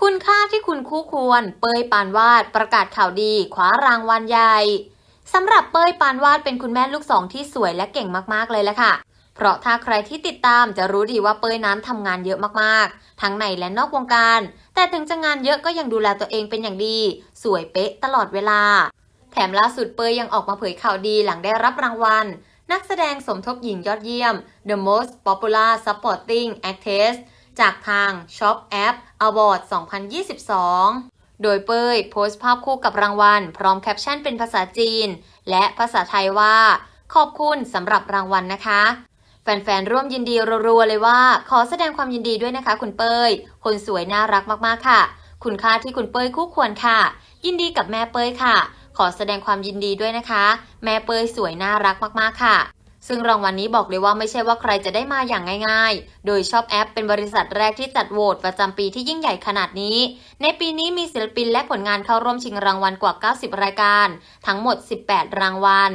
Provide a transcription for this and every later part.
คุณค่าที่คุณคู่ควร เปยปานวาดประกาศข่าวดีคว้ารางวัลใหญ่สำหรับเป้ยปานวาดเป็นคุณแม่ลูกสองที่สวยและเก่งมากๆเลยละค่ะ เพราะถ้าใครที่ติดตามจะรู้ดีว่าเป้ยนั้นทำงานเยอะมากๆ ทั้งในและนอกวงการ แต่ถึงจะงานเยอะก็ยังดูแลตัวเองเป็นอย่างดี สวยเป๊ะตลอดเวลา แถมล่าสุดเป้ยยังออกมาเผยข่าวดีหลังได้รับรางวัล นักแสดงสมทบหญิงยอดเยี่ยม The Most Popular Supporting Actress จากทาง Shop App Award 2022 โดยเป้ยโพสต์ภาพคู่กับรางวัล พร้อมแคปชั่นเป็นภาษาจีน และภาษาไทยว่า ขอบคุณสำหรับรางวัลนะคะ แฟนๆ ร่วมยินดีรัวๆเลยว่า ขอแสดงความยินดีด้วยนะคะ คุณเป้ย คนสวยน่ารักมากๆค่ะ คุณค่าที่คุณเป้ยคู่ควรค่ะ ยินดีกับแม่เป้ยค่ะ ขอแสดงความยินดีด้วยนะคะ แม่เป้ยสวยน่ารักมากๆค่ะ ซึ่งรางวัลนนี้บอกเลยว่าไม่ใช่ว่าใครจะได้มาอย่างง่ายๆ โดยชอบแอปเป็นบริษัทแรกที่จัดโหวตประจำปีที่ยิ่งใหญ่ขนาดนี้ ในปีนี้มีศิลปินและผลงานเข้าร่วมชิงรางวัลกว่า 90 รายการ ทั้งหมด 18 รางวัล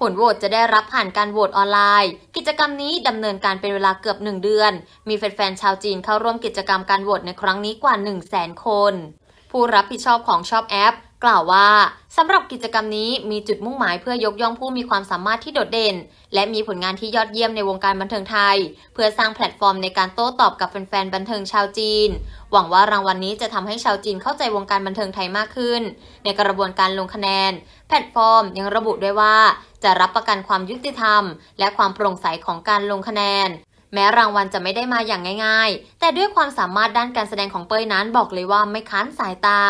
ผลโหวตจะได้รับผ่านการโหวตออนไลน์ กิจกรรมนี้ดำเนินการเป็นเวลาเกือบ 1 เดือน มีแฟนๆ ชาวจีนเข้าร่วมกิจกรรมการโหวตในครั้งนี้กว่า 1 0 0 0 0แสนคน ผู้รับผิดชอบของชอบแอป กล่าวว่าสำหรับกิจกรรมนี้มีจุดมุ่งหมายเพื่อยกย่องผู้มีความสามารถที่โดดเด่น และมีผลงานที่ยอดเยี่ยมในวงการบันเทิงไทย เพื่อสร้างแพลตฟอร์มในการโต้ตอบกับแฟนๆบันเทิงชาวจีน หวังว่ารางวัลนนี้จะทำให้ชาวจีนเข้าใจวงการบันเทิงไทยมากขึ้น ในกระบวนการลงคะแนน แพลตฟอร์มยังระบุด้วยว่า จะรับประกันความยุติธรรม และความโปร่งใสของการลงคะแนนแม้รางวัลจะไม่ได้มาอย่างง่าย ๆ แต่ด้วยความสามารถด้านการแสดงของเป้ยนั้นบอกเลยว่าไม่ค้านสายตา